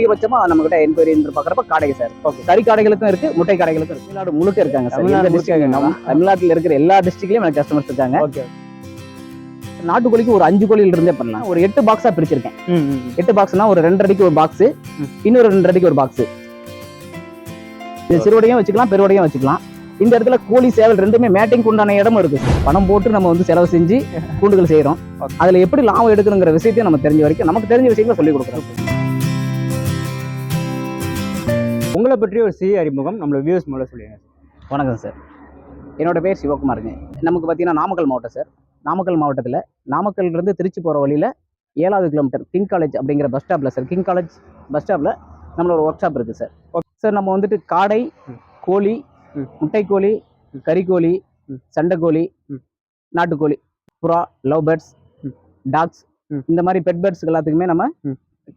அதிகபட்சமா நம்ம கிட்ட என்கொயரி பாக்குறப்ப காடைங்க சார். ஓகே கறி காடைகளுக்கும் இருக்கு முட்டை காடைகளுக்கும் இருக்கு. தமிழ்நாடு முழுக்க இருக்காங்க சார். எந்த? நம்ம தமிழ்நாட்டுல இருக்கிற எல்லா டிஸ்ட்ரிக்ட்லயும் எனக்கு கஸ்டமர்ஸ் இருக்காங்க. ஓகே நாட்டுக்கோழிக்கு ஒரு அஞ்சு கோழில இருந்தே பண்ணலாம். ஒரு எட்டு பாக்ஸா பிரிச்சிருக்கேன். எட்டு பாக்ஸ்னா ஒரு ரெண்டு அடிக்கு ஒரு பாக்ஸ். இன்னொரு ரெண்டு அடிக்கு ஒரு பாக்ஸ் இது சிறுவடையும் வச்சுக்கலாம் பெருவடையும் வச்சுக்கலாம். இந்த இடத்துல கோழி சேவல் ரெண்டுமே மேட்டிங் உண்டான இடமும் இருக்கு பணம் போட்டு நம்ம வந்து செலவு செஞ்சு கூண்டுகள் செய்யறோம். அதுல எப்படி லாபம் எடுக்கணுங்கிற விஷயத்தையும் நம்ம தெரிஞ்ச வரைக்கும் நமக்கு தெரிஞ்ச விஷயங்களை சொல்லி கொடுக்குறோம். உங்களை பற்றி ஒரு சிறிய அறிமுகம் நம்மளோட வியூஸ் மூலம் சொல்லுங்க வணக்கம் சார். என்னோட பேர் சிவகுமாருங்க. நமக்கு பார்த்தீங்கன்னா நாமக்கல் மாவட்டம் சார். நாமக்கல் மாவட்டத்தில் நாமக்கல்லேருந்து திருச்சி போகிற வழியில் ஏழாவது கிலோமீட்டர் கிங் காலேஜ் அப்படிங்கிற பஸ் ஸ்டாப்பில் சார் கிங் காலேஜ் பஸ் ஸ்டாப்பில் நம்மளோட ஒர்க் ஷாப் இருக்குது சார். சார் நம்ம வந்துட்டு காடை கோழி முட்டைக்கோழி கறிக்கோழி சண்டைக்கோழி நாட்டுக்கோழி புறா லவ் பேர்ட்ஸ் ம். டாக்ஸ் இந்த மாதிரி பெட் பேர்ட்ஸ் எல்லாத்துக்குமே நம்ம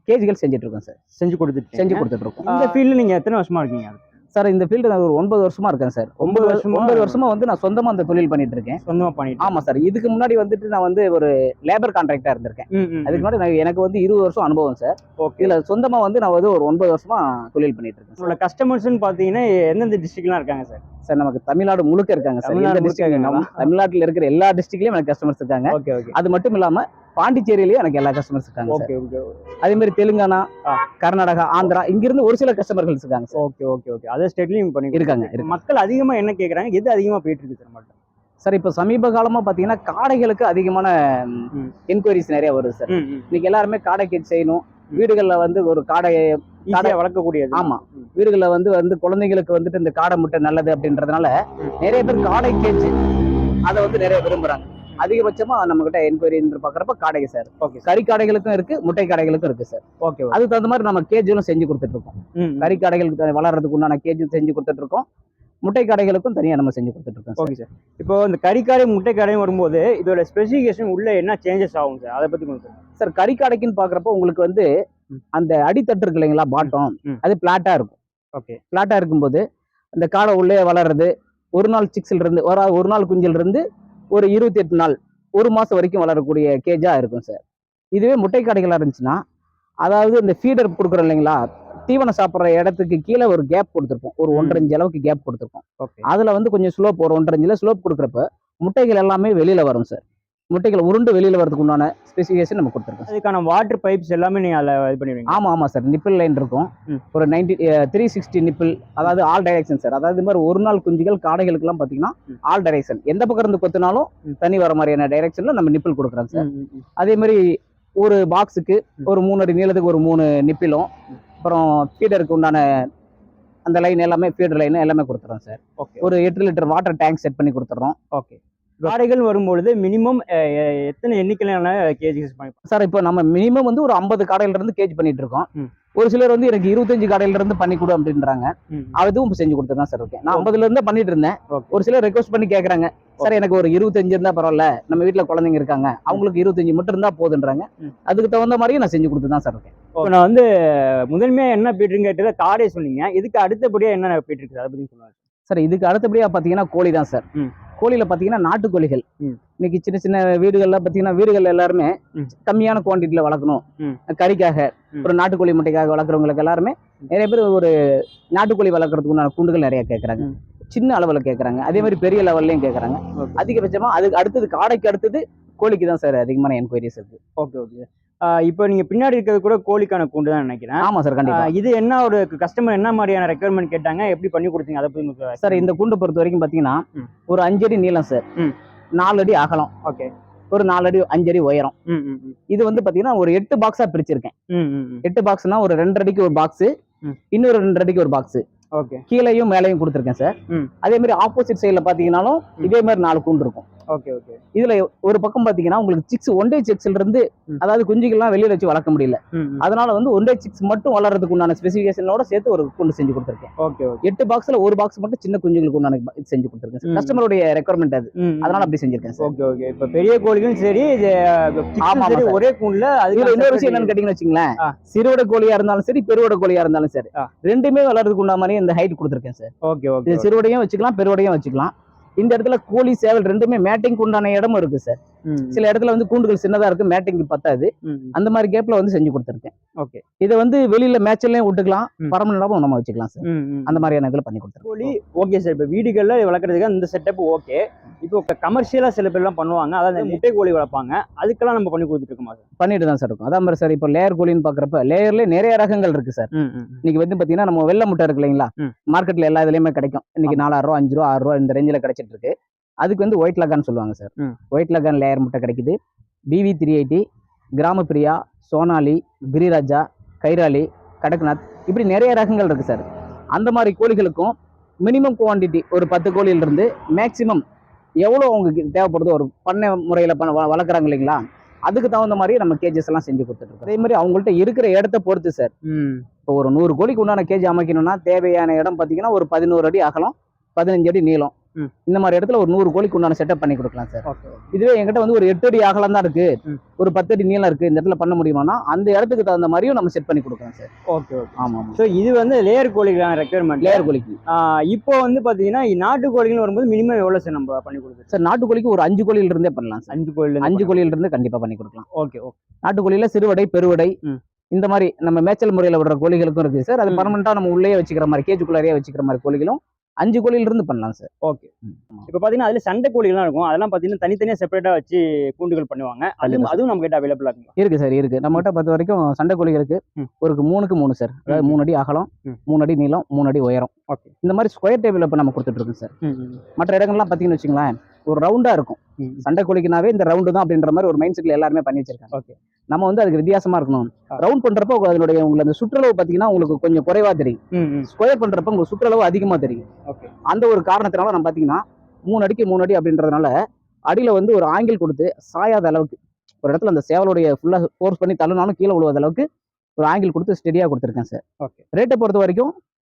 கேஜிகள் செஞ்சுட்டு இருக்கோம் சார். செஞ்சு கொடுத்துட்டு செஞ்சு கொடுத்துட்டு இருக்கோம் இந்த ஃபீல்டில் நீங்கள் எத்தனை வருஷமா இருக்கீங்க? சார் இந்த ஃபீல்டு நான் ஒரு ஒன்பது வருஷமா இருக்கேன் சார். ஒன்பது வருஷமா? ஒன்பது வருஷமா வந்து நான் சொந்தமா அந்த தொழில் பண்ணிட்டு இருக்கேன் சொந்தமாக பண்ணிட்டு ஆமா சார். இதுக்கு முன்னாடி வந்துட்டு நான் வந்து ஒரு லேபர் கான்ட்ராக்டா இருந்திருக்கேன். அதுக்கு முன்னாடி நான் எனக்கு வந்து இருபது வருஷம் அனுபவம் சார். இதுல சொந்தமா வந்து நான் வந்து ஒரு ஒன்பது வருஷமா தொழில் பண்ணிட்டு இருக்கேன் உங்களோட கஸ்டமர்ஸ்னு பார்த்தீங்கன்னா எந்தெந்த டிஸ்ட்ரிக்ட்லாம் இருக்காங்க சார்? சார் நமக்கு தமிழ்நாடு முழுக்க இருக்காங்க சார். தமிழ்நாட்டுல இருக்கிற எல்லா டிஸ்ட்ரிக்ட்லயும் எனக்கு கஸ்டமர்ஸ் இருக்காங்க. Okay okay. அது மட்டும் இல்லாம பாண்டிச்சேரியிலயும் எனக்கு எல்லா கஸ்டமர்ஸ் இருக்காங்க ஓகே ஓகே அதே மாதிரி தெலுங்கானா. கர்நாடகா ஆந்திரா இங்கிருந்து ஒரு சில கஸ்டமர்கள் இருக்காங்க ஓகே ஓகே ஓகே அதர் ஸ்டேட்லையும் பண்ணி இருக்காங்க. மக்கள் அதிகமாக என்ன கேட்குறாங்க எது அதிகமாக போயிட்டு இருக்கு சார் மட்டும் சார் இப்போ சமீப காலமா பாத்தீங்கன்னா காடைகளுக்கு அதிகமான. என்கொயரிஸ் நிறைய வருது சார் இன்னைக்கு எல்லாருமே காடை கேட் செய்யணும். வீடுகள்ல வந்து ஒரு காடையை ஈஸியாக வளர்க்கக்கூடியது ஆமா. ம். வீடுகளில் வந்து வந்து குழந்தைங்களுக்கு வந்துட்டு இந்த காடை முட்டை நல்லது அப்படின்றதுனால. நிறைய பேர் காடை கேஜ் அதை வந்து நிறைய விரும்புறாங்க அதிகபட்சமா நம்ம கிட்ட என்கொயரி பாக்குறப்ப காடைங்க சார் ஓகே கறி காடைகளுக்கும் இருக்கு முட்டை காடைகளுக்கும் இருக்கு சார் ஓகே அதுக்கு தகுந்த மாதிரி நம்ம கேஜும் செஞ்சு கொடுத்துட்டு இருக்கோம் கறி காடைகளுக்கு வளர்றதுக்கு உண்டான கேஜும் செஞ்சு கொடுத்துட்டு இருக்கோம் முட்டை காடைகளுக்கும் தனியா நம்ம செஞ்சு கொடுத்துட்டு இருக்கோம் சார். ஓகே சார் இப்போ இந்த கறிக்காடை முட்டை கடையும் வரும்போது இதோட ஸ்பெசிஃபிகேஷன் உள்ள என்ன சேஞ்சஸ் ஆகும் சார் அதை பத்தி கொஞ்சம். சார் கறி காடைக்குன்னு பாக்குறப்ப உங்களுக்கு வந்து. அந்த அடித்தட்டு இருக்கு இல்லைங்களா பாட்டம். அது பிளாட்டா இருக்கும். ஓகே பிளாட்டா இருக்கும்போது அந்த காடை உள்ளே வளர்றது ஒரு நாள் சிக்ஸ்ல இருந்து ஒரு ஒரு நாள் குஞ்சில் இருந்து ஒரு இருபத்தி எட்டு நாள் ஒரு மாசம் வரைக்கும் வளரக்கூடிய கேஜா இருக்கும் சார் இதுவே முட்டை காடைகளா இருந்துச்சுன்னா அதாவது இந்த ஃபீடர் கொடுக்குறோம் இல்லைங்களா தீவனம் சாப்பிட்ற இடத்துக்கு கீழே ஒரு கேப் கொடுத்துருப்போம். ஒரு. ஒன்றரை இன்ச் அளவுக்கு கேப் கொடுத்துருப்போம். ஓகே அதுல வந்து கொஞ்சம் ஸ்லோப் ஒரு ஒன்றரை இன்ச்சில் ஸ்லோப் கொடுக்குறப்ப முட்டைகள் எல்லாமே வெளியில வரும் சார் முட்டைகள் உருண்டு வெளியில வரதுக்கு உண்டான ஸ்பெசிஃபிகேஷன் நம்ம கொடுத்துருக்கோம் அதுக்கான வாட்டர் பைப்ஸ் எல்லாமே நீங்க அதில் இது பண்ணிடுவீங்க ஆமா ஆமா சார் நிப்பிள் லைன் இருக்கும். ஒரு நைன்டி த்ரீ சிக்ஸ்டி நிப்பிள் அதாவது ஆல் டைரக்ஷன் சார் அதாவது இது மாதிரி ஒரு நாள் குஞ்சுகள் காடைகளுக்கெல்லாம் பாத்தீங்கன்னா ம். ஆல் டைரக்ஷன் எந்த பக்கம் இருந்து கொத்தினாலும். தண்ணி வர மாதிரியான டைரக்ஷன்ல நம்ம நிப்பிள் கொடுக்குறோம் சார். அதே மாதிரி ஒரு பாக்ஸுக்கு. ஒரு மூணு அடி நீளத்துக்கு ஒரு மூணு நிப்பிலும். அப்புறம் ஃபீடருக்கு உண்டான அந்த லைன் எல்லாமே ஃபீடர் லைன் எல்லாமே கொடுத்துறோம் சார் ஓகே ஒரு எட்டு லிட்டர் வாட்டர் டேங்க் செட் பண்ணி கொடுத்துறோம் ஓகே காடைகள் வரும்பொழுது மினிமம் எத்தனை எண்ணிக்கையிலான கேஜிஸ் பண்ணி சார் இப்போ நம்ம மினிமம் வந்து ஒரு ஐம்பது காடையில இருந்து கேஜ் பண்ணிட்டு இருக்கோம். ஒரு சிலர் வந்து எனக்கு இருபத்தஞ்சு காடையில இருந்து பண்ணி கொடு அப்படின்றாங்க. அதுவும் செஞ்சு கொடுத்துதான் சார் இருக்கேன். நான். ஐம்பதுல இருந்து பண்ணிட்டு இருந்தேன். ஒரு சிலர் ரெக்வஸ்ட் பண்ணி கேக்குறாங்க. சார் எனக்கு ஒரு இருபத்தஞ்சு இருந்தா பரவாயில்ல. நம்ம வீட்ல குழந்தைங்க இருக்காங்க. அவங்களுக்கு இருபத்தஞ்சு மட்டும் இருந்தா போதுன்றாங்க. அதுக்கு தகுந்த மாதிரியும் நான் செஞ்சு கொடுத்து தான் சார் இருக்கேன். இப்போ நான் வந்து முதன்மையா என்ன போயிட்டு கேட்டது காடை சொன்னீங்க. இதுக்கு அடுத்தபடியா என்ன போயிட்டு இருக்குது? அதை பத்தி சொல்லுவாங்க சார் இதுக்கு அடுத்தபடியா பாத்தீங்கன்னா கோழி தான் சார். கோழியில பாத்தீங்கன்னா நாட்டுக்கோழிகள். இன்னைக்கு சின்ன சின்ன வீடுகள்ல பாத்தீங்கன்னா வீடுகள் எல்லாருமே. கம்மியான குவான்டிட்டியில வளர்க்கணும். கறிக்காக. ஒரு நாட்டுக்கோழி முட்டைக்காக வளர்க்குறவங்களுக்கு எல்லாருமே நிறைய பேர் ஒரு நாட்டுக்கோழி வளர்க்கறதுக்கு உண்டான கூண்டுகள் நிறைய கேட்கறாங்க. சின்ன அளவுல கேட்கறாங்க அதே மாதிரி பெரிய லெவல்லையும் கேட்கறாங்க Okay. அதிகபட்சமா அதுக்கு அடுத்தது காடைக்கு அடுத்தது கோழிக்கு தான் சார் அதிகமான என்கொயரிஸ் இருக்கு ஓகே ஓகே இப்போ நீங்க பின்னாடி இருக்கிறது கூட கோழிக்கான கூண்டு தான் நினைக்கிறேன் ஆமா சார் கண்டிப்பா இது என்ன ஒரு கஸ்டமர் என்ன மாதிரியான ரெக்குயர்மெண்ட் கேட்டாங்க எப்படி பண்ணி கொடுத்தீங்க அதை கொஞ்சம் சார் இந்த கூண்டு பொறுத்த வரைக்கும் பாத்தீங்கன்னா. ஒரு அஞ்சு அடி நீளம் சார். நாலு அடி அகலம் ஓகே ஒரு நாலு அடி அஞ்சு அடி உயரம். இது வந்து பாத்தீங்கன்னா ஒரு எட்டு பாக்ஸா பிரிச்சிருக்கேன். எட்டு பாக்ஸ்னா ஒரு ரெண்டு அடிக்கு ஒரு பாக்ஸ். இன்னொரு ரெண்டு அடிக்கு ஒரு பாக்ஸ் ஓகே கீழேயும் மேலேயும் கொடுத்துருக்கேன் சார். அதே மாதிரி ஆப்போசிட் சைடுல பாத்தீங்கன்னாலும் ம். இதே மாதிரி நாலு கூண்டு இருக்கும் ஓகே ஓகே இதுல ஒரு பக்கம் பாத்தீங்கன்னா உங்களுக்கு சிக்ஸ் ஒன் டே சிக்ஸ்ல இருந்து. அதாவது குஞ்சுகள்லாம் வெளியில வச்சு வளர்க்க முடியல. அதனால வந்து ஒன் டே சிக்ஸ் மட்டும் வளர்றதுக்கு உண்டான ஸ்பெசிஃபிகேஷனோட சேர்த்து ஒரு கூண்டு செஞ்சு கொடுத்துருக்கேன். ஓகே ஓகே எட்டு பாக்ஸ்ல ஒரு பாக்ஸ் மட்டும் சின்ன குஞ்சுகளுக்கு உண்டான செஞ்சு கொடுத்துருக்கேன். கஸ்டமருடைய ரெக்குவயர்மெண்ட் அது. அதனால அப்படி செஞ்சிருக்கேன் சார் ஓகே ஓகே இப்போ பெரிய கோழிகளும் சரி ஆமா, ஒரே கூண்டுல அதுக்கு இன்னொரு விஷயம் என்னன்னு கேட்டீங்கன்னு வச்சுங்களேன். சிறுவட கோழியா இருந்தாலும் சரி பெருவட கோழியா இருந்தாலும் சரி. ரெண்டுமே வளர்றதுக்கு உண்டான மாதிரி இந்த ஹைட் கொடுத்துருக்கேன் சார் ஓகே ஓகே சிறுவடையும் வச்சுக்கலாம் பெருவடையும் வச்சுக்கலாம். இந்த இடத்துல கோழி சேவல் ரெண்டுமே மேட்டிங் உண்டான இடமும் இருக்கு சார் சில இடத்துல வந்து கூண்டுகள் சின்னதா இருக்கு மேட்டிங் பத்தாது. அந்த மாதிரி கேப்ல வந்து செஞ்சு கொடுத்துருக்கேன். ஓகே. இதை வந்து வெளியில மேட்ச்லயும் விட்டுக்கலாம். பரமனண்டாவும் நம்ம வச்சுக்கலாம் சார். அந்த மாதிரியான இதுல பண்ணி கொடுத்துருக்கோம் ஓகே சார். இப்போ வீடுகளில் வளர்க்குறதுக்கு அந்த செட்டப் ஓகே. இப்போ கமர்ஷியலாக சில பேர்லாம் பண்ணுவாங்க. அதாவது முட்டை கோழி வளர்ப்பாங்க. அதுக்கெல்லாம் நம்ம பண்ணி கொடுத்துட்டு இருக்கோமா சார்? பண்ணிட்டு தான் சார் இருக்கும். அதான் மாதிரி சார் இப்போ லேயர் கோழின்னு பாக்குறப்ப லேயர்ல நிறைய ரகங்கள் இருக்கு சார். இன்னைக்கு வந்து பாத்தீங்கன்னா நம்ம வெள்ளை முட்டை இருக்கு இல்லைங்களா? ம். மார்க்கெட்ல எல்லா இதுலயுமே கிடைக்கும். இன்னைக்கு நாலாயிரம் ரூபா அஞ்சு ரூபா ஆறு ரூபா இந்த ரேஞ்சில் கிடைச்சிட்டு இருக்கு. அதுக்கு வந்து ஒயிட் லகான் சொல்லுவாங்க சார். ஒயிட் லகான் லேயர் முட்டை கிடைக்குது. BV three eighty Gramapriya Sonali Giriraja Kairali Kadaknath இப்படி நிறைய ரகங்கள் இருக்கு சார் அந்த மாதிரி கோழிகளுக்கும் மினிமம் குவாண்டிட்டி ஒரு பத்து கோழியில இருந்து மேக்சிமம் எவ்வளோ அவங்களுக்கு தேவைப்படுதோ ஒரு பண்ணை முறையில் பண்ண வளர்க்குறாங்க இல்லைங்களா? அதுக்கு தகுந்த மாதிரி நம்ம கேஜஸ் எல்லாம் செஞ்சு கொடுத்துட்டு அதே மாதிரி அவங்கள்ட்ட இருக்கிற இடத்த பொறுத்து சார் இப்போ ஒரு நூறு கோழிக்கு உண்டான கேஜ் அமைக்கணும்னா தேவையான இடம் பார்த்தீங்கன்னா ஒரு பதினோரு அடி அகலம் பதினஞ்சு அடி நீளம். இந்த மாதிரி இடத்துல ஒரு நூறு கோழிக்கு உண்டான செட்டப் பண்ணி கொடுக்கலாம் சார் இதுவே எங்கிட்ட வந்து ஒரு எட்டு அடி அகலம் தான் இருக்கு. ஒரு பத்து அடி நீளம் இருக்கு. இந்த இடத்துல பண்ண முடியுமானா அந்த இடத்துக்கு தகுந்த மாதிரியும் நம்ம செட் பண்ணி கொடுக்கலாம் சார் ஓகே ஓகே ஆமா ஆமா. ஸோ இது வந்து லேயர் கோழிக்கான ரெக்குயர்மெண்ட் லேயர் கோழிக்கு. இப்போ வந்து பார்த்தீங்கன்னா நாட்டு கோழிகள் வரும்போது மினிமம் எவ்வளோ சார் நம்ம பண்ணி கொடுத்துருக்கோம் சார் நாட்டு கோழிக்கு ஒரு அஞ்சு கோழியில இருந்தே பண்ணலாம் சார் அஞ்சு கோழில் அஞ்சு கோழியில இருந்து கண்டிப்பா பண்ணி கொடுக்கலாம். ஓகே ஓகே நாட்டுக்கோழியில சிறுவடை பெருவடை. இந்த மாதிரி நம்ம மேய்ச்சல் முறையில விடுற கோழிகளுக்கும் இருக்கு சார் அது ம். பர்மனண்டா நம்ம உள்ளே வச்சுக்கிற மாதிரி கேஜுக்குள்ளாரியே வச்சுக்கிற மாதிரி கோழிகளும் அஞ்சு கோழியில இருந்து பண்ணலாம் சார். ஓகே. இப்போ பார்த்தீங்கன்னா அதில் சண்டை கோழிகள்லாம் இருக்கும். அதெல்லாம் பார்த்தீங்கன்னா தனித்தனியாக செப்பரேட்டாக வச்சு கூண்டுகள் பண்ணுவாங்க. அதுவும் கண்டிப்பா. அதுவும் நம்ம கிட்ட அவைலபிளாக இருக்கு சார் இருக்கு. நம்ம கிட்ட பொறுத்த வரைக்கும் சண்டை கோழிகளுக்கு. ஒரு மூணுக்கு மூணு சார். அதாவது. மூணு அடி அகலம். மூணு அடி நீளம் மூணு அடி உயரம். ஓகே. இந்த மாதிரி ஸ்கொயர் டேபிள் இப்போ நம்ம கொடுத்துட்டு இருக்கோம் சார். மற்ற இடங்கள்லாம் பார்த்தீங்கன்னு வச்சுங்களேன் ஒரு ரவுண்டா இருக்கும். சண்டை கோழிக்குனாவே இந்த ரவுண்டு தான் அப்படின்ற மாதிரி ஒரு மைண்ட் செட்ல எல்லாருமே பண்ணி வச்சிருக்காங்க. ஓகே. நம்ம வந்து அதுக்கு வித்தியாசமா இருக்கணும். ரவுண்ட் பண்றப்போ அதனுடைய உங்களுக்கு அந்த சுற்றளவு பார்த்தீங்கன்னா உங்களுக்கு கொஞ்சம் குறைவா தெரியும். ஸ்கொயர் பண்றப்ப உங்களுக்கு சுற்றளவு அதிகமா தெரியும். அந்த ஒரு காரணத்தினால நம்ம பார்த்தீங்கன்னா மூணு அடிக்கு மூணு அடி அப்படின்றதுனால அடியில வந்து ஒரு ஆங்கிள் கொடுத்து சாயாத அளவுக்கு ஒரு இடத்துல அந்த சேவலுடைய ஃபுல்லா ஃபோர்ஸ் பண்ணி தள்ளுனாலும் கீழே விழுவாத அளவுக்கு ஒரு ஆங்கிள் கொடுத்து ஸ்டெடியா கொடுத்துருக்கேன் சார் ஓகே. ரேட்டை பொறுத்த வரைக்கும்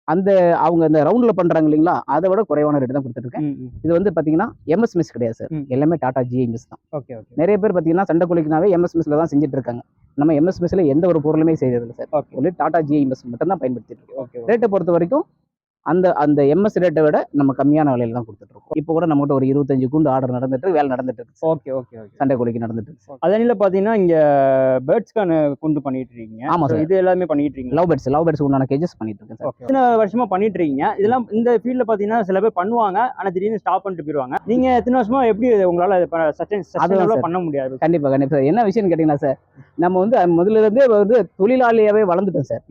அந்த அவங்க அந்த ரவுண்ட்ல பண்றாங்க இல்லைங்களா? அதை விட குறைவான ரேட் தான் கொடுத்துருக்கேன் இது வந்து பாத்தீங்கன்னா எம்எஸ் மிஸ் கிடையாது சார். எல்லாமே டாடா ஜிஐ மிஸ் தான். Okay okay. நிறைய பேர் பாத்தீங்கன்னா சண்டை குளிக்கினாவே எம்எஸ் மிஸ்ல தான் செஞ்சுட்டு இருக்காங்க நம்ம எம்எஸ் மிஸ்ல எந்த ஒரு பொருளுமே செய்யறது இல்லை sir only Tata GI mesh மட்டும் தான் பயன்படுத்திட்டு இருக்கோம் ரேட்டை பொறுத்த வரைக்கும் அந்த அந்த எம்எஸ் ரேட்டை விட நம்ம கம்மியான விலையில தான் கொடுத்துட்டு இருக்கோம் இப்போ கூட நம்மகிட்ட ஒரு இருபத்தஞ்சு கூண்டு ஆர்டர் நடந்துட்டு வேலை நடந்துட்டு இருக்கு ஓகே ஓகே ஓகே. சண்டை கோழிக்கு நடந்துட்டு இருக்கு அதனில பார்த்தீங்கன்னா இங்கே பேர்ட்ஸ்க்கான குண்டு பண்ணிட்டு இருக்கீங்க ஆமா So, சார் இது எல்லாமே பண்ணிட்டு இருக்கீங்க லவ் பேர்ட்ஸ் லவ் பேர்ட்ஸ் உண்டான கேஜஸ் பண்ணிட்டு இருக்கேன் சார் ஓகே. எத்தனை வருஷமா பண்ணிட்டு இருக்கீங்க இதெல்லாம் இந்த ஃபீல்ட்ல பார்த்தீங்கன்னா சில பேர் பண்ணுவாங்க. ஆனா திடீர்னு ஸ்டாப் பண்ணிட்டு போயிடுவாங்க நீங்க எத்தனை வருஷமா எப்படி உங்களால சஸ்டைன். பண்ண முடியாது? கண்டிப்பா கண்டிப்பா என்ன விஷயம்னு கேட்டீங்கன்னா சார் நம்ம வந்து முதல்ல இருந்தே வந்து தொழிலாளியாவே வளர்ந்துட்டோம் சார்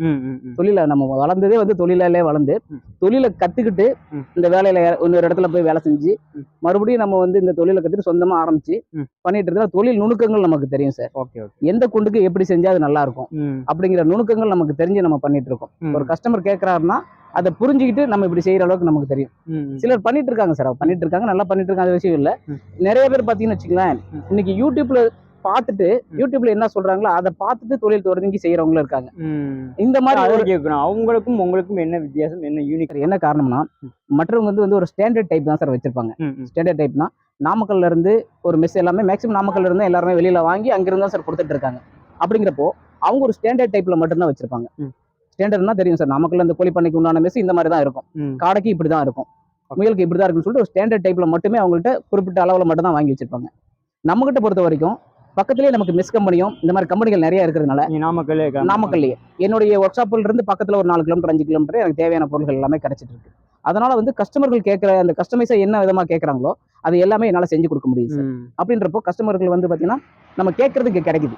தொழில நம்ம வளர்ந்ததே வந்து தொழிலாலே வளர்ந்து. தொழிலை கத்துக்கிட்டு. இந்த வேலையில இன்னொரு இடத்துல போய் வேலை செஞ்சு. மறுபடியும் நம்ம வந்து இந்த தொழிலை கத்துட்டு சொந்தமா ஆரம்பிச்சு. பண்ணிட்டு இருந்தா தொழில் நுணுக்கங்கள் நமக்கு தெரியும் சார் எந்த குண்டுக்கு எப்படி செஞ்சா அது நல்லா இருக்கும் அப்படிங்கிற நுணுக்கங்கள் நமக்கு தெரிஞ்சு நம்ம பண்ணிட்டு இருக்கோம். ஒரு கஸ்டமர் கேட்கறாருன்னா அதை புரிஞ்சுக்கிட்டு நம்ம இப்படி செய்யற அளவுக்கு நமக்கு தெரியும். சிலர் பண்ணிட்டு இருக்காங்க சார் பண்ணிட்டு இருக்காங்க நல்லா பண்ணிட்டு இருக்காங்க விஷயம் இல்ல. நிறைய பேர் பாத்தீங்கன்னு வச்சுங்களேன் ம். இன்னைக்கு யூடியூப்ல பார்த்துட்டு. யூடியூப்ல என்ன சொல்றாங்களோ அதை பார்த்துட்டு தொழில் தொடங்கி செய்யறவங்களும் இருக்காங்க. இந்த மாதிரி கேட்கணும். அவங்களுக்கும் உங்களுக்கும் என்ன வித்தியாசம் என்ன யூனிக் என்ன காரணம்னா மற்றவங்க வந்து வந்து ஒரு ஸ்டாண்டர்ட் டைப் தான் சார் வச்சிருப்பாங்க. ஸ்டாண்டர்ட் டைப்னா நாமக்கல்ல இருந்து ஒரு மெஸ் எல்லாமே மேக்ஸிமம் நாமக்கல்ல இருந்து எல்லாருமே வெளியில வாங்கி அங்கிருந்து தான் சார் கொடுத்துட்டு இருக்காங்க. அப்படிங்கிறப்போ அவங்க ஒரு ஸ்டாண்டர்ட் டைப்ல மட்டும்தான் வச்சிருப்பாங்க. ஸ்டாண்டர்ட்னா தெரியும் சார். நாமக்கல்ல இந்த கோழி பண்ணைக்கு உண்டான மெஸ் இந்த மாதிரி தான் இருக்கும். காடைக்கு இப்படி தான் இருக்கும். முயலுக்கு இப்படி தான் இருக்குன்னு சொல்லிட்டு ஒரு ஸ்டாண்டர்ட் டைப்ல மட்டுமே அவங்கள்ட்ட குறிப்பிட்ட அளவுல மட்டும் தான் வாங்கி வச்சிருப்பாங்க. நம்ம கிட்ட பொறுத்த வரைக்கும் பக்கத்துலேயே நமக்கு மிஸ் கம்பெனியும் இந்த மாதிரி கம்பெனிகள் நிறைய இருக்கிறதுனால இருக்காங்க. நாமக்கல்லையே என்னுடைய ஒர்க் ஷாப்ல இருந்து பக்கத்துல ஒரு நாலு கிலோமீட்டர் அஞ்சு கிலோமீட்டர் எனக்கு தேவையான பொருட்கள் எல்லாமே கிடைச்சிட்டு இருக்கு. அதனால வந்து கஸ்டமர்கள் கேட்குற அந்த கஸ்டமைஸா என்ன விதமா கேட்கறாங்களோ அது எல்லாமே என்னால செஞ்சு கொடுக்க முடியுது அப்படின்றப்போ கஸ்டமர்கள் வந்து பாத்தீங்கன்னா நம்ம கேட்கறதுக்கு கிடைக்குது.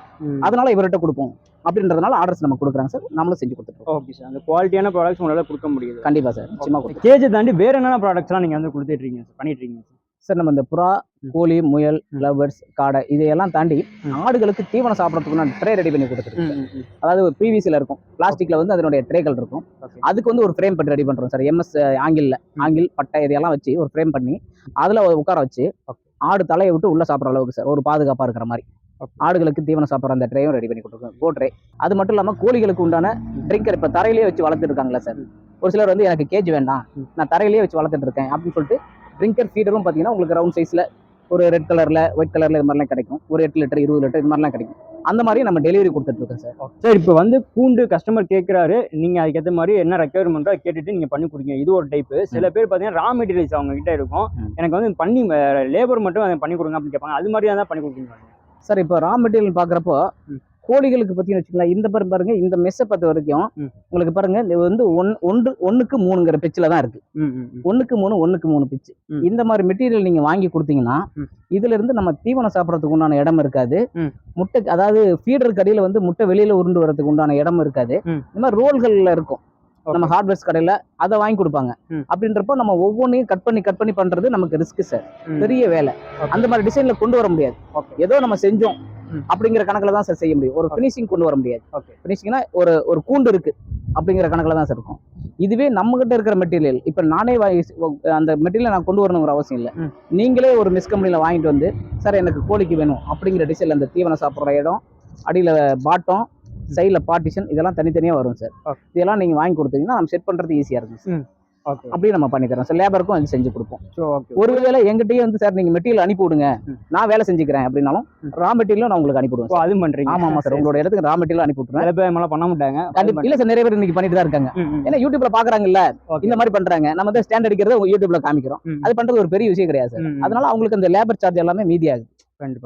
அதனால இவர்கிட்ட கொடுப்போம். அப்படின்றதுனால ஆர்டர்ஸ் நம்ம கொடுக்குறாங்க சார் நம்மளும் செஞ்சு கொடுத்துருக்கோம் ஓகே சார் அந்த குவாலிட்டியான ப்ராடக்ட்ஸ் உங்களால கொடுக்க முடியுது. கண்டிப்பா சார் நிச்சயமா கொடுத்துருக்கோம் கேஜை தாண்டி வேற என்னென்ன ப்ராடக்ட்ஸ்லாம் நீங்க வந்து கொடுத்துட்டு இருக்கீங்க சார் பண்ணிட்டு இருக்கீங்க சார் சார் நம்ம இந்த புறா. கோழி முயல். லவ்வர்ஸ் காடை இதையெல்லாம் தாண்டி. ஆடுகளுக்கு தீவனம் சாப்பிட்றதுக்கு நான் ட்ரே ரெடி பண்ணி கொடுத்துருக்கேன் அதாவது ஒரு பிவிசியில் இருக்கும். பிளாஸ்டிக்ல வந்து அதனுடைய ட்ரேகள் இருக்கும். அதுக்கு வந்து ஒரு ஃப்ரேம் பண்ணி ரெடி பண்றோம் சார். எம்எஸ் ஆங்கிள் ஆங்கிள் பட்டை இதையெல்லாம் வச்சு ஒரு ஃப்ரேம் பண்ணி அதுல உட்கார வச்சு. ஆடு தலையை விட்டு உள்ள சாப்பிட்ற அளவுக்கு சார். ஒரு பாதுகாப்பா இருக்கிற மாதிரி. ஆடுகளுக்கு தீவனம் சாப்பிட்ற அந்த ட்ரேயும் ரெடி பண்ணி கொடுத்துருக்கோம். கோ ட்ரே அது மட்டும் இல்லாம கோழிகளுக்கு உண்டான ட்ரிங்கர் இப்ப தரையிலேயே வச்சு வளர்த்துட்டு இருக்காங்களா சார். ஒரு சிலர் வந்து எனக்கு கேஜ் வேண்டாம். நான் தரையிலேயே வச்சு வளர்த்துட்டு இருக்கேன். அப்படின்னு சொல்லிட்டு ட்ரிங்கர் ஃபீடரும் பார்த்தீங்கன்னா உங்களுக்கு ரவுண்ட் சைஸ்ல ஒரு ரெட் கலர்ல ஒயிட் கலர்ல இது மாதிரிலாம் கிடைக்கும். ஒரு எட்டு லிட்டர் இருபது லிட்டர் இது மாதிரிலாம் கிடைக்கும். அந்த மாதிரி நம்ம டெலிவரி கொடுத்துட்டு இருக்கோம் சார் சார் இப்போ வந்து கூண்டு கஸ்டமர் கேட்குறாரு நீங்கள் அதுக்கேற்ற மாதிரி என்ன ரெக்குயர்மெண்ட்டோ கேட்டுட்டு நீங்கள் பண்ணி கொடுங்க. இது ஒரு டைப்பு சில பேர் பார்த்தீங்கன்னா ரா மெட்டீரியல்ஸ் அவங்க கிட்ட இருக்கும். எனக்கு வந்து பண்ணி லேபர் மட்டும் அதை பண்ணி கொடுங்க அப்படின்னு கேட்பாங்க. அது மாதிரி தான் பண்ணி கொடுப்பீங்க? சார் இப்போ ரா மெட்டீரியல் பார்க்குறப்போ. கோழிகளுக்கு பார்த்தீங்கன்னு வச்சுக்கலாம் இந்த பாரு பாருங்க இந்த மெஸ்ஸை பொறுத்த வரைக்கும். உங்களுக்கு பாருங்க இது வந்து ஒன் ஒன்று ஒன்றுக்கு மூணுங்கிற பிச்சில் தான் இருக்கு. ஒன்றுக்கு மூணு ஒன்றுக்கு மூணு பிச்சு. இந்த மாதிரி மெட்டீரியல் நீங்க வாங்கி கொடுத்தீங்கன்னா. இதுல இருந்து நம்ம தீவனம் சாப்பிட்றதுக்கு உண்டான இடம் இருக்காது. முட்டை அதாவது ஃபீடர் கடையில வந்து முட்டை வெளியில உருண்டு வரதுக்கு உண்டான இடம் இருக்காது. இந்த மாதிரி ரோல்கள்ல இருக்கும். நம்ம ஹார்ட்வேர்ஸ் கடையில அதை வாங்கி கொடுப்பாங்க. அப்படின்றப்போ நம்ம ஒவ்வொன்றையும் கட் பண்ணி கட் பண்ணி பண்றது நமக்கு ரிஸ்க் சார். பெரிய வேலை. அந்த மாதிரி டிசைன்ல கொண்டு வர முடியாது. ஏதோ நம்ம செஞ்சோம். அப்படிங்கிற கணக்குல தான் சார் செய்ய முடியும் ஒரு ஃபினிஷிங் கொண்டு வர முடியாது ஃபினிஷிங்னா ஒரு ஒரு கூண்டு இருக்கு அப்படிங்கிற கணக்குல தான் சார் இருக்கும் இதுவே நம்ம கிட்ட இருக்கிற மெட்டீரியல் இப்போ நானே வாங்கி அந்த மெட்டீரியல் நான் கொண்டு வரணுங்கிற அவசியம் இல்லை. நீங்களே ஒரு மிஸ் கம்பெனியில் வாங்கிட்டு வந்து சார் எனக்கு கோழிக்கு வேணும் அப்படிங்கிற டிசைன்ல அந்த தீவனம் சாப்பிட்ற இடம் அடியில் பாட்டம் சைடில் பார்ட்டிஷன் இதெல்லாம் தனித்தனியாக வரும் சார். இதெல்லாம் நீங்கள் வாங்கி கொடுத்தீங்கன்னா நம்ம செட் பண்ணுறது ஈஸியாக இருக்கும் சார் அப்படியே நம்ம பண்ணி தரோம் சார் லேபருக்கும் அது செஞ்சு கொடுப்போம். ஒருவேளை எங்கிட்டயே வந்து சார் நீங்கள் மெட்டீரியல் அனுப்பி விடுங்க. நான் வேலை செஞ்சுக்கிறேன் அப்படின்னாலும். ரா மெட்டீரியலும் நான் உங்களுக்கு அனுப்பி விடுவேன் ஸோ சார். அதுவும் பண்ணுறீங்க ஆமா ஆமா சார் உங்களோட இடத்துக்கு ரா மெட்டீரியல் அனுப்பி விட்டுருவேன். சில பேர் பண்ண மாட்டாங்க. கண்டிப்பா. இல்ல சார் நிறைய பேர் இன்னைக்கு பண்ணிட்டு தான் இருக்காங்க. ஏன்னா யூடியூப்ல பாக்குறாங்கல்ல. இந்த மாதிரி பண்றாங்க. நம்ம வந்து ஸ்டாண்ட் அடிக்கிறத யூடியூப்ல காமிக்கிறோம். அது பண்றது ஒரு பெரிய விஷயம் கிடையாது சார். அதனால அவங்களுக்கு அந்த லேபர் சார்ஜ் எல்லாமே மீதி ஆகுது.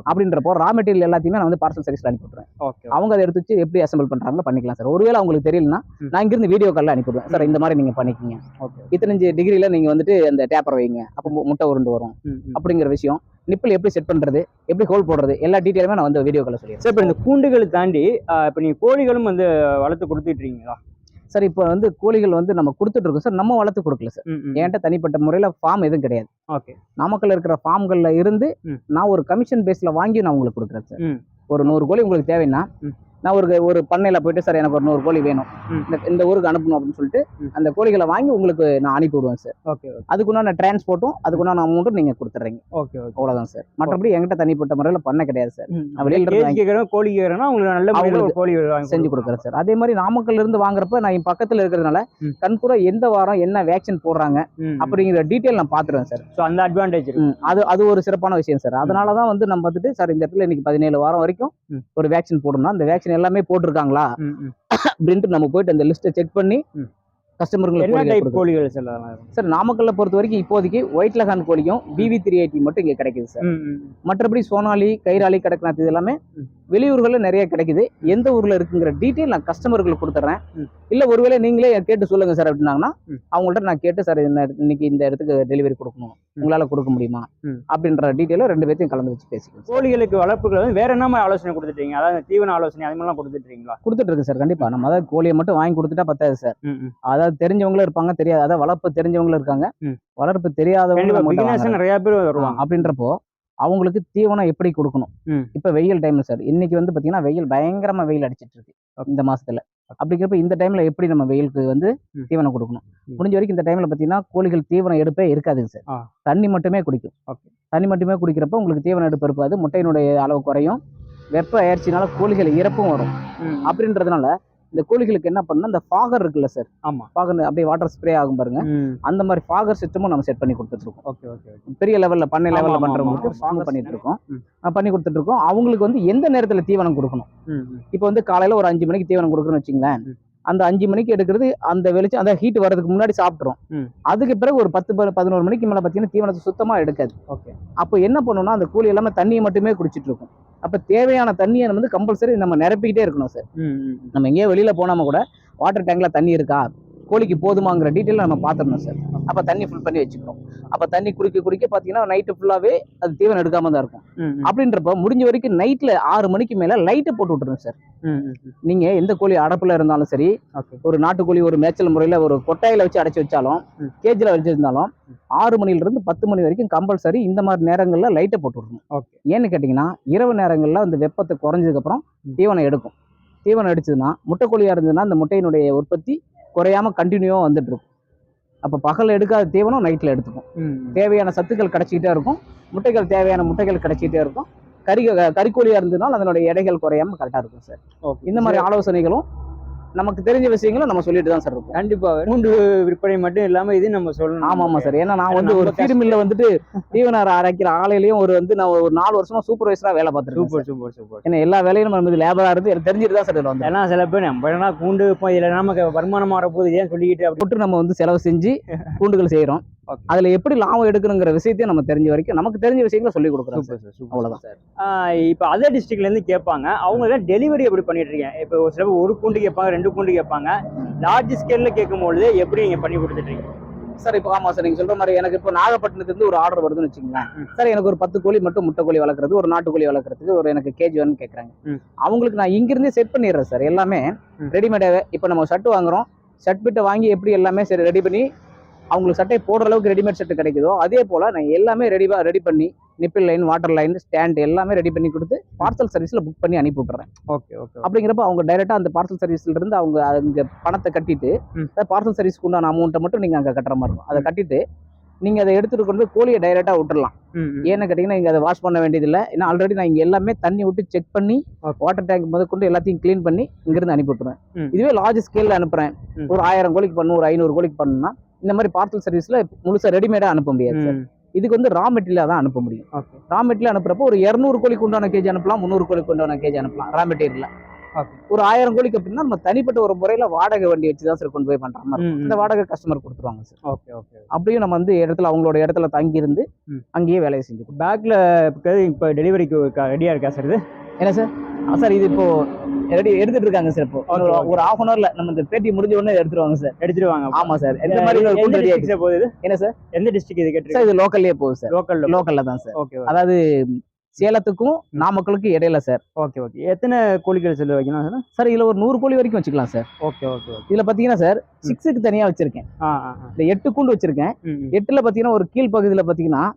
அப்படின்றப்போ ரா மெட்டீரியல் எல்லாத்தையுமே நான் வந்து பார்சல் சர்வீஸ்ல அனுப்பி விட்டுறேன் ஓகே அவங்க அதை எடுத்து வச்சு எப்படி அசம்பிள் பண்றாங்களோ பண்ணிக்கலாம் சார் ஒருவேளை அவங்களுக்கு தெரியலனா. நான் இங்கிருந்து வீடியோ கால்ல அனுப்பி விடுவேன். சார் இந்த மாதிரி நீங்க பண்ணிக்கிங்க. ஓகே இத்தனஞ்சு டிகிரில நீங்க வந்துட்டு அந்த டேப்பர் வைங்க. அப்போ முட்டை உருண்டு வரும். அப்படிங்கிற விஷயம். நிப்பிள் எப்படி செட் பண்றது? எப்படி ஹோல் போடுறது? எல்லா டீட்டெயிலுமே நான் வந்து வீடியோ கால்ல சொல்லிடுறேன். சார் இப்போ இந்த கூண்டுகளை தாண்டி இப்போ நீங்கள் கோழிகளும் வந்து வளர்த்து கொடுத்துட்டு இருக்கீங்களா? சார் இப்போ வந்து கோழிகள் வந்து நம்ம கொடுத்துட்டு இருக்கோம் சார் நம்ம வளர்த்து கொடுக்கல சார். என்கிட்ட தனிப்பட்ட முறையில் ஃபார்ம் எதுவும் கிடையாது ஓகே நாமக்கல்ல இருக்கிற ஃபார்ம்கள்ல இருந்து. நான் ஒரு கமிஷன் பேஸ்ல வாங்கி நான் உங்களுக்கு கொடுக்குறேன் சார். ஒரு நூறு கோழி உங்களுக்கு தேவைன்னா. நான் ஒரு ஒரு பண்ணையில போயிட்டு சார் எனக்கு ஒரு நூறு கோழி வேணும். இந்த இந்த ஊருக்கு அனுப்பணும் அப்படின்னு சொல்லிட்டு. அந்த கோழிகளை வாங்கி உங்களுக்கு நான் அனுப்பி விடுவேன் சார். ஓகே அதுக்குண்டான டிரான்ஸ்போர்ட்டும் அதுக்குண்டான அமௌண்ட்டும் நீங்க கொடுத்துட்றீங்க ஓகே ஓகே. அவ்வளவுதான் சார். மற்றபடி என்கிட்ட தனிப்பட்ட முறையில் பண்ண கிடையாது சார். வெளியில கோழி கேட்குறேன்னா உங்களுக்கு நல்ல அவங்களுக்கு கோழி செஞ்சு கொடுக்குறேன் சார். அதே மாதிரி நாமக்கல்ல இருந்து வாங்குறப்ப நான் பக்கத்துல இருக்கிறதுனால. கண்கூட எந்த வாரம் என்ன வேக்சின் போடுறாங்க அப்படி அப்படிங்கிற டீட்டெயில் நான் பார்த்துருவேன் சார். ஸோ அந்த அட்வான்டேஜ் அது அது ஒரு சிறப்பான விஷயம் சார். அதனால தான் வந்து நம்ம வந்துட்டு சார் இந்த இடத்துல இன்னைக்கு பதினேழு வாரம் வரைக்கும். ஒரு வேக்சின் போடணும் அந்த வேக்சின் எல்லாமே போட்டிருக்காங்களா. அப்படின்ட்டு நம்ம போயிட்டு அந்த லிஸ்ட்டை செக் பண்ணி. கஸ்டமர்களுக்கு கோழிகளை சார் நாமக்கல்ல பொறுத்த வரைக்கும் இப்போதைக்கு ஒயிட் லகான் கோழியும் பிவி த்ரீ எயிட்டி மட்டும் இங்கே கிடைக்குது சார் மற்றபடி சோனாலி கைராலி கடக்நாத் இது எல்லாமே. வெளியூர்கள்ல நிறைய கிடைக்குது எந்த ஊர்ல இருக்குங்கிற டீட்டெயில் நான் கஸ்டமர்களுக்கு கொடுத்துட்றேன். இல்ல ஒருவேளை நீங்களே கேட்டு சொல்லுங்க சார் அப்படின்னாங்கன்னா. அவங்கள்ட்ட நான் கேட்டு சார் இந்த இன்னைக்கு இந்த இடத்துக்கு டெலிவரி கொடுக்கணும் உங்களால கொடுக்க முடியுமா. அப்படின்ற டீட்டெயிலும் ரெண்டு பேர்த்தையும் கலந்து வச்சு பேசிக்கலாம். கோழிகளுக்கு வளர்ப்புகள் வந்து வேற என்ன மாதிரி ஆலோசனை கொடுத்துட்டீங்க அதாவது தீவன ஆலோசனை அது மாதிரிலாம் கொடுத்துட்டீங்களா கொடுத்துட்டு இருக்கு சார் கண்டிப்பா நம்ம அதாவது கோழியை மட்டும் வாங்கி கொடுத்துட்டா பத்தாது சார் அதாவது தெரிஞ்சவங்களும் இருப்பாங்க தெரியாது அதாவது வளர்ப்பு தெரிஞ்சவங்களும் இருக்காங்க. வளர்ப்பு தெரியாதவங்க. நிறைய பேர் வருவாங்க அப்படின்றப்போ அவங்களுக்கு தீவனம் எப்படி கொடுக்கணும். இப்ப வெயில் டைம்ல சார் இன்னைக்கு வந்து பாத்தீங்கன்னா வெயில் பயங்கரமா வெயில் அடிச்சிட்டு இருக்கு இந்த மாசத்துல அப்படிங்கிறப்ப இந்த டைம்ல எப்படி நம்ம வெயிலுக்கு வந்து. தீவனம் கொடுக்கணும். முடிஞ்ச வரைக்கும் இந்த டைம்ல பாத்தீங்கன்னா கோழிகள் தீவனம் எடுப்பே இருக்காதுங்க சார். தண்ணி மட்டுமே குடிக்கும். தண்ணி மட்டுமே குடிக்கிறப்ப உங்களுக்கு தீவனம் எடுப்பு இருக்காது முட்டையினுடைய அளவு குறையும் வெப்ப அயற்சினால கோழிகள் இறப்பும் வரும் அப்படின்றதுனால இந்த கோழிகளுக்கு என்ன பண்ணணும் இந்த ஃபாகர் இருக்குல்ல சார்? ஆமா. ஃபாகர் அப்படியே வாட்டர் ஸ்ப்ரே ஆகும் பாருங்க. அந்த மாதிரி ஃபாகர் சிஸ்டமும் நம்ம செட் பண்ணி கொடுத்துட்டு இருக்கோம் ஓகே ஓகே ஓகே. பெரிய லெவல்ல பண்ணை லெவல்ல பண்றவங்களுக்கு Focus பண்ணிட்டு இருக்கோம் பண்ணி கொடுத்துட்டு இருக்கோம் அவங்களுக்கு வந்து எந்த நேரத்துல தீவனம் கொடுக்கணும்? இப்போ வந்து காலையில ஒரு அஞ்சு மணிக்கு தீவனம் கொடுக்குறோன்னு வச்சுங்களேன். அந்த அஞ்சு மணிக்கு எடுக்கிறது அந்த வெளிச்சம் அந்த ஹீட் வர்றதுக்கு முன்னாடி சாப்பிட்றோம். அதுக்கு பிறகு ஒரு பத்து பதினோரு மணிக்கு மேல பார்த்தீங்கன்னா தீவனத்தை சுத்தமா எடுக்காது. ஓகே. அப்போ என்ன பண்ணணும்னா அந்த கோழி எல்லாமே தண்ணியை மட்டுமே குடிச்சிட்டு இருக்கும் அப்போ தேவையான தண்ணியை நம்ம வந்து கம்பல்சரி நம்ம நிரப்பிக்கிட்டே இருக்கணும் சார். நம்ம எங்கேயோ வெளியில போனாம கூட வாட்டர் டேங்க்ல தண்ணி இருக்கா கோழிக்கு போதுமாங்கிற டீட்டெயில் நம்ம பார்த்துடணும் சார் அப்போ தண்ணி ஃபுல் பண்ணி வச்சுக்கணும் அப்போ தண்ணி குடிக்க குடிக்க பார்த்தீங்கன்னா நைட்டு ஃபுல்லாகவே அது தீவனம் எடுக்காம தான் இருக்கும். அப்படின்றப்ப முடிஞ்ச வரைக்கும் நைட்ல ஆறு மணிக்கு மேல லைட்டை போட்டு விட்டுருங்க சார் ம் ம் ம். நீங்க எந்த கோழி அடப்புல இருந்தாலும் சரி ஓகே. ஒரு நாட்டுக்கோழி ஒரு மேய்ச்சல் முறையில ஒரு கொட்டாயில வச்சு அடைச்சு வச்சாலும். கேஜில் வச்சிருந்தாலும் ஆறு மணில இருந்து பத்து மணி வரைக்கும் கம்பல்சரி இந்த மாதிரி நேரங்கள்ல லைட்டை போட்டு விடணும். ஓகே. ஏன்னு கேட்டிங்கன்னா இரவு நேரங்கள்ல அந்த வெப்பத்தை குறைஞ்சதுக்கு அப்புறம் ம். தீவனம் எடுக்கும். தீவனம் அடிச்சதுன்னா முட்டைக்கோழியா இருந்ததுன்னா அந்த முட்டையினுடைய உற்பத்தி குறையாம கண்டினியூவா வந்துட்டு இருக்கும் அப்போ பகல் எடுக்காத தீவனம் நைட்ல எடுத்துக்கும். தேவையான சத்துக்கள் கிடைச்சிக்கிட்டே இருக்கும். முட்டைகள் தேவையான முட்டைகள் கிடைச்சிக்கிட்டே இருக்கும். கறி கறிக்கோழியா இருந்ததுனால அதனுடைய எடைகள் குறையாம கரெக்டா இருக்கும் சார் ஓகே இந்த மாதிரி ஆலோசனைகளும் நமக்கு தெரிஞ்ச விஷயங்களும் நம்ம சொல்லிட்டு தான் சார் இருக்கோம். கண்டிப்பா. கூண்டு விற்பனை மட்டும் இல்லாம இது நம்ம சொல்லணும். ஆமா ஆமா சார். ஏன்னா நான் வந்து ஒரு நம்ம ஃபீடு மில்ல வந்துட்டு தீவனார் அரைக்கிற ஆலையிலயும் ஒரு வந்து நான் ஒரு நாலு வருஷமா சூப்பர்வைசரா வேலை பார்த்துருக்கேன் சூப்பர் சூப்பர் சூப்பர் ஏன்னா எல்லா வேலையும் நம்ம லேபரா இருந்து எனக்கு தெரிஞ்சுட்டு தான் சார் வந்தேன் ஏன்னா சில பேர் நம்ம என்ன கூண்டு இப்போ இதுல நமக்கு வருமானம் வரப்போகுது ஏன் சொல்லிக்கிட்டு அப்படி நம்ம வந்து செலவு செஞ்சு கூண்டுகள் செய்யறோம். அதுல எப்படி லாபம் எடுக்கணுங்கிற விஷயத்தையும் நம்ம தெரிஞ்ச வரைக்கும் நமக்கு தெரிஞ்ச விஷயங்களை சொல்லி கொடுக்குறோம் அவ்வளவுதான். சார் இப்போ அதர் டிஸ்ட்ரிக்ட்ல இருந்து கேட்பாங்க அவங்க எல்லாம் டெலிவரி எப்படி பண்ணிட்டு இருக்கீங்க? இப்போ ஒரு சில ஒரு கூண்டு கேட்பாங்க ரெண்டு கூண்டு கேட்பாங்க. லார்ஜ் ஸ்கேல்ல கேட்கும்பொழுது எப்படி நீங்க பண்ணி கொடுத்துட்டு இருக்கீங்க? சார் இப்போ ஆமா சார் நீங்க சொல்ற மாதிரி எனக்கு இப்போ நாகப்பட்டினத்துல இருந்து ஒரு ஆர்டர் வருதுன்னு வச்சுங்களேன் ம். சார் எனக்கு ஒரு பத்து கோழி மட்டும் முட்டை கோழி வளர்க்குறது ஒரு நாட்டுக்கோழி வளர்க்குறதுக்கு ஒரு எனக்கு கேஜி வேணும்னு கேட்குறாங்க. அவங்களுக்கு நான் இங்கிருந்தே செட் பண்ணிடுறேன் சார் எல்லாமே ம். ரெடிமேடாவே இப்போ நம்ம ஷர்ட் வாங்குறோம். ஷர்ட் பிட்டை வாங்கி எப்படி எல்லாமே சரி ரெடி பண்ணி அவங்களுக்கு சட்டை போடுற அளவுக்கு ரெடிமேட் ஷர்ட் கிடைக்குதோ அதே போல நான் எல்லாமே ரெடிவா ரெடி பண்ணி nipple line water line stand எல்லாமே ரெடி பண்ணி கொடுத்து பார்சல் சர்வீஸ்ல புக் பண்ணி அனுப்பி விட்டுறேன். ஓகே ஓகே அப்படிங்கிறப்ப அவங்க டைரக்டா அந்த பார்சல் சர்வீஸ்ல இருந்து அவங்க அங்க பணத்தை கட்டிட்டு. பார்சல் சர்வீஸ்க்கு உண்டான அமௌண்ட்டை மட்டும் நீங்க அங்க கட்டுற மாதிரி இருக்கும். அதை கட்டிட்டு நீங்க அதை எடுத்துட்டு கொண்டு போய் கோழியை டைரக்டா விட்டுறலாம். ஏன்னு கேட்டீங்கன்னா இங்க அதை வாஷ் பண்ண வேண்டியதில்லை. ஏன்னா ஆல்ரெடி நான் இங்க எல்லாமே தண்ணி விட்டு செக் பண்ணி. வாட்டர் டேங்க் முதல் கொண்டு எல்லாத்தையும் க்ளீன் பண்ணி இங்கிருந்து அனுப்பி விட்டுருவேன் ம். இதுவே லார்ஜ் ஸ்கேல்ல அனுப்புறேன். ம். ஒரு ஆயிரம் கோழிக்கு பண்ணணும் ஒரு ஐநூறு கோழிக்கு பண்ணணும்னா இந்த மாதிரி பார்சல் சர்வீஸ்ல முழுசா ரெடிமேடா அனுப்ப முடியாது சார் இதுக்கு வந்து ரா மெட்டீரியலா தான் அனுப்ப முடியும். ரா மெட்டீரியல் அனுப்புறப்போ ஒரு இரநூறு கோழிக்கு உண்டான கேஜி அனுப்பலாம் முந்நூறு கோழிக்கு உண்டான கேஜி அனுப்பலாம் ரா மெட்டீரியல்ல Okay. ஒரு ஆயிரம் கோழிக்கு அப்படின்னா நம்ம தனிப்பட்ட ஒரு முறையில வாடகை வண்டி வச்சு தான் சார் கொண்டு போய் பண்ற மாதிரி. இந்த வாடகை கஸ்டமர் கொடுத்துருவாங்க சார் ஓகே ஓகே அப்படியும் நம்ம வந்து இடத்துல அவங்களோட இடத்துல தங்கி இருந்து. அங்கேயே வேலையை செஞ்சு. பேக்ல இப்போ டெலிவரிக்கு ரெடியா இருக்கா சார் இது? என்ன சார் சார் இது இப்போ ரெடி எடுத்துட்டு இருக்காங்க சார் இப்போ ஒரு- ஹாஃப் அன் ஹவர்ல நம்ம இந்த பேட்டி முடிஞ்ச உடனே எடுத்துருவாங்க சார் எடுத்துருவாங்க. ஆமா சார் எந்த மாதிரி போகுது என்ன சார் எந்த டிஸ்ட்ரிக்ட் இது கேட்டு சார் இது லோக்கல்லே போகுது சார் லோக்கல்ல லோக்கல்ல தான் சார் ஓகே அதாவது சேலத்துக்கும் நாமக்கலுக்கும் இடையில சார் ஓகே ஓகே எத்தனை கோழிகள் செல்லு வைக்கலாம் சார் சார் இதுல ஒரு நூறு கோழி வரைக்கும் வச்சுக்கலாம் சார் ஓகே ஓகே இதுல பாத்தீங்கன்னா சார் சிக்ஸுக்கு தனியா வச்சிருக்கேன். இந்த எட்டு கூண்டு வச்சிருக்கேன். எட்டுல பாத்தீங்கன்னா ஒரு கீழ் பகுதியில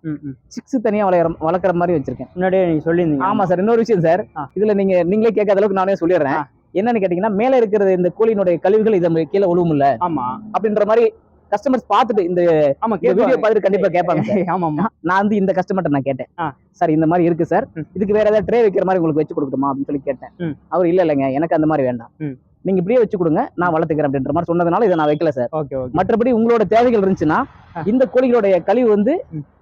ம். சிக்ஸ் தனியா வளர்க்குற வளர்க்குற மாதிரி வச்சிருக்கேன். முன்னாடியே நீங்க சொல்லியிருந்தீங்க. ஆமா சார் இன்னொரு விஷயம் சார். இதுல நீங்க நீங்களே கேட்காத அளவுக்கு நானே சொல்லிடுறேன். என்னன்னு கேட்டீங்கன்னா மேல இருக்கிறது இந்த கோழியினுடைய கழிவுகள் இதை கீழே விழுவும்ல ஆமா. அப்படின்ற மாதிரி கஸ்டமர்ஸ் பார்த்துட்டு இந்த ஆமா இந்த வீடியோ பார்த்துட்டு கண்டிப்பா கேட்பாங்க ஆமா நான் வந்து இந்த கஸ்டமர்ட்ட நான் கேட்டேன். சார் இந்த மாதிரி இருக்கு சார். இதுக்கு வேற ஏதாவது ட்ரே வைக்கிற மாதிரி உங்களுக்கு வச்சு கொடுக்கணுமா அப்படின்னு சொல்லி கேட்டேன். அவர் இல்ல இல்லைங்க. எனக்கு அந்த மாதிரி வேண்டாம். நீங்க இப்படியே வச்சு கொடுங்க நான் வளர்த்துக்கிறேன் அப்படின்ற மாதிரி சொன்னதுனால இதை நான் வைக்கல சார். ஓகே மற்றபடி உங்களோட தேவைகள் இருந்துச்சுன்னா. இந்த கோழிகளுடைய கழிவு வந்து.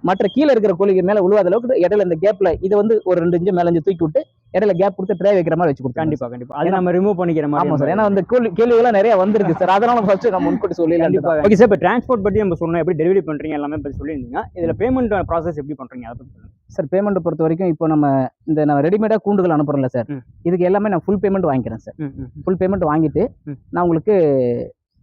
மற்ற கீழே இருக்கிற கோழிக்கு மேல விழுவாத அளவுக்கு இடையில இந்த கேப்ல இதை வந்து ஒரு ரெண்டு இன்ச்சு மேல தூக்கி விட்டு இடையில கேப் கொடுத்து ட்ரே வைக்கிற மாதிரி வச்சு கொடுத்தேன் கண்டிப்பா கண்டிப்பா. அது நம்ம ரிமூவ் பண்ணிக்கிற மாதிரி ஆமா சார் ஏன்னா வந்து கேள்வி கேள்விகள்லாம் நிறைய வந்திருக்கு சார். அதனால ஃபர்ஸ்ட் நம்ம முன்கூட்டி கண்டிப்பா சொல்லி ஓகே சார் இப்போ டிரான்ஸ்போர்ட் பத்தி நம்ம சொன்னோம் எப்படி டெலிவரி பண்றீங்க எல்லாமே பத்தி சொல்லியிருந்தீங்க. இதுல பேமெண்ட் ப்ராசஸ் எப்படி பண்றீங்க அதை பத்தி சார் பேமெண்ட் பொறுத்த வரைக்கும் இப்போ நம்ம இந்த நம்ம ரெடிமேடா கூண்டுகள் அனுப்புறோம்ல சார். இதுக்கு எல்லாமே நான் ஃபுல் பேமெண்ட் வாங்கிக்கிறேன் சார் ஃபுல் பேமெண்ட் வாங்கிட்டு. நான் உங்களுக்கு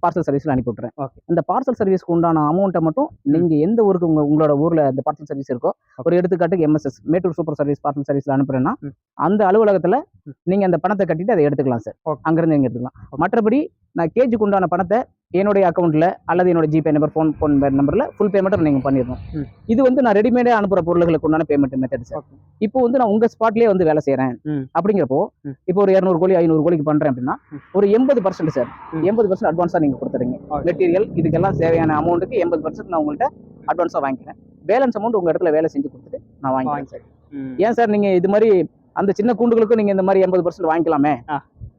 பார்சல் சர்வீஸ்ல அனுப்பி விட்டுறேன் Okay. அந்த பார்சல் சர்வீஸ்க்கு உண்டான அமௌண்ட்டை மட்டும் நீங்க எந்த ஊருக்கு உங்க உங்களோட ஊர்ல அந்த பார்சல் சர்வீஸ் இருக்கோ ஒரு எடுத்துக்காட்டுக்கு MSS Mettur super service parcel சர்வீஸ்ல அனுப்புறேன்னா. அந்த அலுவலகத்துல ம். நீங்க அந்த பணத்தை கட்டிட்டு அதை எடுத்துக்கலாம் சார். அங்கிருந்து நீங்க எடுத்துக்கலாம் மற்றபடி நான் கேஜுக்கு உண்டான பணத்தை என்னுடைய அக்கௌண்ட்ல அல்லது என்னோட ஜிபே நம்பர் ஃபோன் ஃபோன் நம்பர்ல ஃபுல் பேமெண்ட் நீங்க பண்ணிடணும். இது வந்து நான் ரெடிமேடே அனுப்புற பொருளுகளுக்கு உண்டான பேமெண்ட் மெத்தட் சார். இப்போ வந்து நான் உங்க ஸ்பாட்லயே வந்து வேலை செய்யறேன் ம். அப்படிங்கிறப்போ. இப்போ ஒரு இரநூறு கோழி ஐநூறு கோழிக்கு பண்றேன் அப்படின்னா. ஒரு எண்பது பர்சன்ட் சார். எண்பது பர்சன்ட் அட்வான்ஸா நீங்க கொடுத்துறீங்க. மெட்டீரியல் இதுக்கெல்லாம் தேவையான அமௌண்ட்டுக்கு எண்பது பர்சன்ட் நான் உங்கள்கிட்ட அட்வான்ஸா வாங்கிக்கிறேன் பேலன்ஸ் அமௌண்ட் உங்க இடத்துல வேலை செஞ்சு கொடுத்துட்டு நான் வாங்கிக்கிறேன் சார். ஏன் சார் நீங்க இது மாதிரி அந்த சின்ன கூண்டுகளுக்கும் நீங்க இந்த மாதிரி எண்பது பர்சன்ட் வாங்கிக்கலாமே.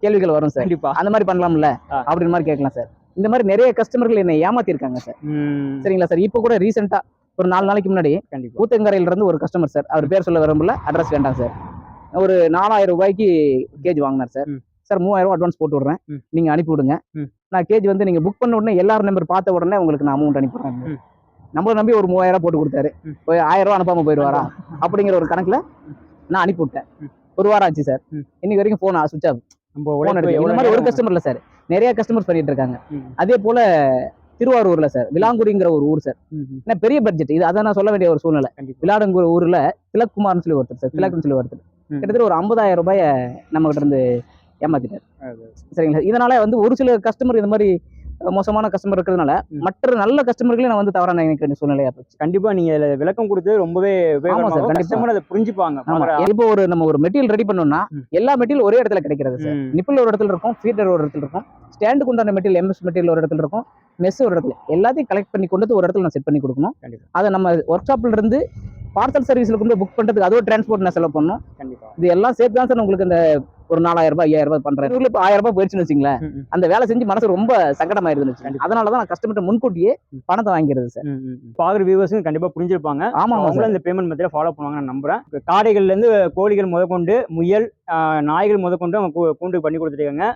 கேள்விகள் வரும் சார் அந்த மாதிரி பண்ணலாம்ல ஆ. அப்படின்ற மாதிரி கேட்கலாம் சார் இந்த மாதிரி நிறைய கஸ்டமர்கள் என்னை ஏமாத்திருக்காங்க சார் ம், சரிங்களா சார் இப்போ கூட ரீசெண்டா ஒரு நாலு நாளைக்கு முன்னாடி கண்டிப்பா. ஊத்தங்கரையில இருந்து ஒரு கஸ்டமர் சார் அவர் பேர் சொல்ல விரும்பல அட்ரஸ் வேண்டாம் சார் ஒரு நாலாயிரம் ரூபாய்க்கு கேஜ் வாங்கினார் சார். சார் மூவாயிரம் அட்வான்ஸ் போட்டு விடுறேன். ம். நீங்க அனுப்பி விடுங்க. நான் கேஜ் வந்து நீங்க புக் பண்ண உடனே எல்லாரும் நம்பர் பார்த்த உடனே உங்களுக்கு நான் அமௌண்ட் அனுப்பிடுறேன். நம்மள நம்பி ஒரு மூவாயிரம் போட்டு கொடுத்தாரு. ஆயிரம் ரூபாய் அனுப்பாம போயிடுவாரா? அப்படிங்கிற ஒரு கணக்குல நான் அனுப்பி விட்டேன். ம். ஒரு வாரம் ஆச்சு சார். இன்னைக்கு வரைக்கும் போன் சுவிச் ஆஃப் இந்த மாதிரி ஒரு நேரம் கஸ்டமர் இல்ல சார் நிறைய கஸ்டமர்ஸ் பண்ணிட்டு இருக்காங்க. அதே போல திருவாரூர்ல சார் விலாங்குடிங்கிற ஒரு ஊர் சார் என்ன பெரிய பட்ஜெட் இது அதான் நான் சொல்ல வேண்டிய ஒரு சூழ்நிலை. விளாடுங்கிற ஊர்ல திலக்குமார்னு சொல்லி ஒருத்தர் சார் திலக்குன்னு சொல்லி ஒருத்தர். கிட்டத்தட்ட ஒரு ஐம்பதாயிரம் ரூபாய நம்ம கிட்ட இருந்து ஏமாத்திட்டார். சரிங்களா? இதனால வந்து ஒரு சில கஸ்டமர் இந்த மாதிரி மோசமான கஸ்டமர் இருக்கிறதுனால. மற்ற நல்ல கஸ்டமர்களையும் நான் வந்து தவறான வேண்டிய சூழ்நிலையா போச்சு கண்டிப்பா நீங்க விளக்கம் கொடுத்து ரொம்பவே. கஸ்டமர் அதை புரிஞ்சுப்பாங்க. இப்போ ஒரு நம்ம ஒரு மெட்டீரியல் ரெடி பண்ணோம்னா. எல்லா மெட்டீரியல் ஒரே இடத்துல கிடைக்கிறது சார். நிப்பிள் ஒரு இடத்துல இருக்கும் ஃபீடர் ஒரு இடத்துல இருக்கும் ஸ்டாண்டுக்கு உண்டான மெட்டீரியல் எம்எஸ் மெட்டீரியல் ஒரு இடத்துல இருக்கும் மெஸ் ஒரு இடத்துல. எல்லாத்தையும் கலெக்ட் பண்ணி கொண்டு வந்து ஒரு இடத்துல நான் செட் பண்ணி கொடுக்கணும். அதை நம்ம ஒர்க் ஷாப்ல இருந்து பார்சல் சர்வீஸ்ல கொண்டு புக் பண்றதுக்கு அதோ டிரான்ஸ்போர்ட் நான் செலவு பண்ணணும். கண்டிப்பா. இது எல்லாம் சேர்த்து தான் சார் உங்களுக்கு இந்த ஒரு நாலாயிரம் ரூபாய் ஐயாயிரம் ரூபாய் பண்றேன். இப்ப ஆயிரம் ரூபாய் போயிடுச்சுன்னு வச்சுங்களேன். அந்த வேலை செஞ்சு மனசு ரொம்ப சங்கடமாயிருந்துச்சு அதனாலதான் நான் கஸ்டமர்கிட்ட முன்கூட்டியே பணத்தை வாங்கிக்கிறது சார். பாக்குற வியூவர்ஸும் கண்டிப்பா புரிஞ்சிருப்பாங்க. ஆமா அவங்களும் இந்த பேமெண்ட் மெத்தட ஃபாலோ பண்ணுவாங்க நான் நம்புறேன். காடைகள்ல இருந்து கோழிகள் முதற்கொண்டு முயல் நாய்கள் முதற்கொண்டு அவங்க கூண்டு பண்ணி கொடுத்துருக்காங்க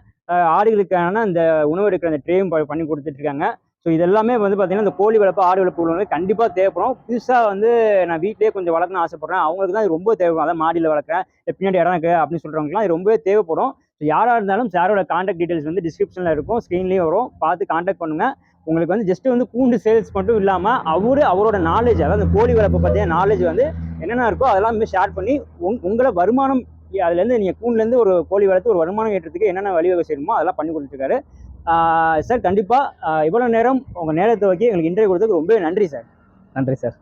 ஆடுகளுக்கான அந்த உணவு எடுக்கிற அந்த ட்ரேயும் பண்ணி கொடுத்துட்டு இருக்காங்க. ஸோ இதெல்லாமே வந்து பார்த்தீங்கன்னா இந்த கோழி வளர்ப்பு ஆடு வளர்ப்பு உள்ளவங்க கண்டிப்பாக தேவைப்படும். புதுசாக வந்து நான் வீட்டிலேயே கொஞ்சம் வளர்க்கணும்னு ஆசைப்படுறேன். அவங்களுக்கு தான் இது ரொம்ப தேவைப்படும் அதான் மாடியில் வளர்க்குறேன். பின்னாடி இடம் இருக்குது அப்படின்னு சொல்கிறவங்கலாம் இது ரொம்பவே தேவைப்படும். ஸோ யாராக இருந்தாலும் சாரோட காண்டாக்ட் டீட்டெயில்ஸ் வந்து டிஸ்கிரிப்ஷனில் இருக்கும். ஸ்க்ரீன்லேயும் வரும். பார்த்து காண்டாக்ட் பண்ணுங்கள் உங்களுக்கு வந்து ஜஸ்ட் வந்து கூண்டு சேல்ஸ் மட்டும் இல்லாமல் அவரு அவரோட நாலேஜ் அதாவது அந்த கோழி வளர்ப்பை பற்றிய நாலேஜ் வந்து என்னென்ன இருக்கோ அதெல்லாம் ஷேர் பண்ணி உங் உங்களை வருமானம் அதுலேருந்து நீங்கள் கூண்டுலேருந்து ஒரு கோழி வளர்த்து ஒரு வருமானம் ஏற்றத்துக்கு என்னென்ன வழிவகை செய்யணுமோ அதெல்லாம் பண்ணி கொடுத்துருக்காரு. சார் கண்டிப்பாக இவ்வளோ நேரம் உங்கள் நேரத்தை வைக்க எங்களுக்கு இன்டர்வியூ கொடுத்ததுக்கு ரொம்ப நன்றி சார். நன்றி சார்.